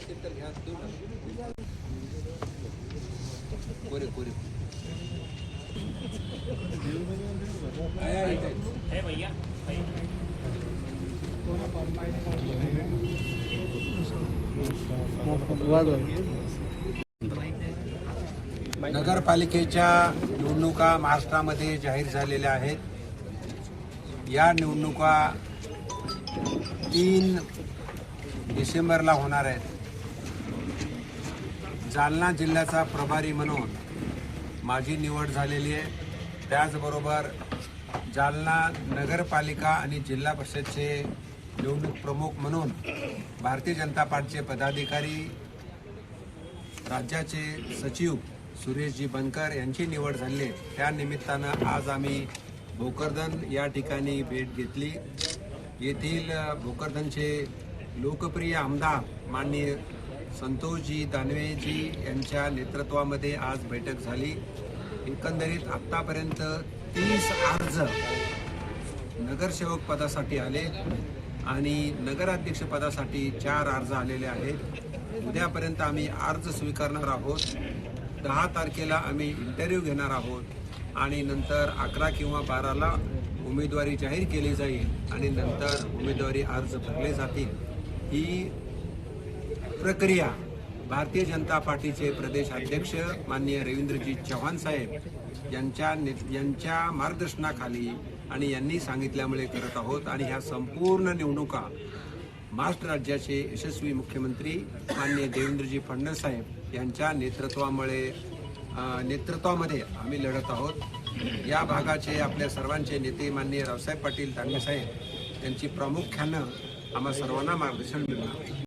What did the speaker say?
असेल तर घ्या देऊ ना. कोरे कोरे. नगरपालिकेच्या निवडणुका महाराष्ट्रामध्ये जाहीर झालेल्या आहेत. या निवडणुका तीन डिसेंबरला होणार आहेत. जालना जिल्ह्याचा प्रभारी म्हणून माझी निवड झालेली आहे त्याचबरोबर जालना नगरपालिका आणि जिल्हा परिषदचे निवडणूक प्रमुख म्हणून भारतीय जनता पार्टीचे पदाधिकारी राज्याचे सचिव सुरेशजी बनकर यांची निवड झाली आहे. त्या निमित्तानं आज आम्ही भोकरदन या ठिकाणी भेट घेतली येथील भोकरदनचे लोकप्रिय आमदार माननीय संतोषजी दानवेजी यांच्या नेतृत्वामध्ये आज बैठक झाली. एकंदरीत आत्तापर्यंत तीस अर्ज नगरसेवक पदासाठी आले आणि नगराध्यक्ष पदासाठी चार अर्ज आलेले आहेत. उद्यापर्यंत आम्ही अर्ज स्वीकारणार आहोत. दहा तारखेला आम्ही इंटरव्ह्यू घेणार आहोत आणि नंतर अकरा किंवा बाराला उमेदवारी जाहीर केली जाईल आणि नंतर उमेदवारी अर्ज भरले जातील. ही प्रक्रिया. भारतीय जनता पार्टीचे प्रदेश अध्यक्ष माननीय रवींद्रजी चव्हाण साहेब यांच्या ने- यांच्या मार्गदर्शनाखाली आणि यांनी सांगितल्यामुळे करत आहोत आणि ह्या संपूर्ण निवडणुका महाराष्ट्र राज्याचे यशस्वी मुख्यमंत्री माननीय देवेंद्रजी फडणवीस साहेब यांच्या नेतृत्वामुळे नेतृत्वामध्ये आम्ही लढत आहोत. या भागाचे आपल्या सर्वांचे नेते माननीय रावसाहेब पाटील दानवे साहेब यांची प्रामुख्यानं आम्हा सर्वांना मार्गदर्शन मिळणार.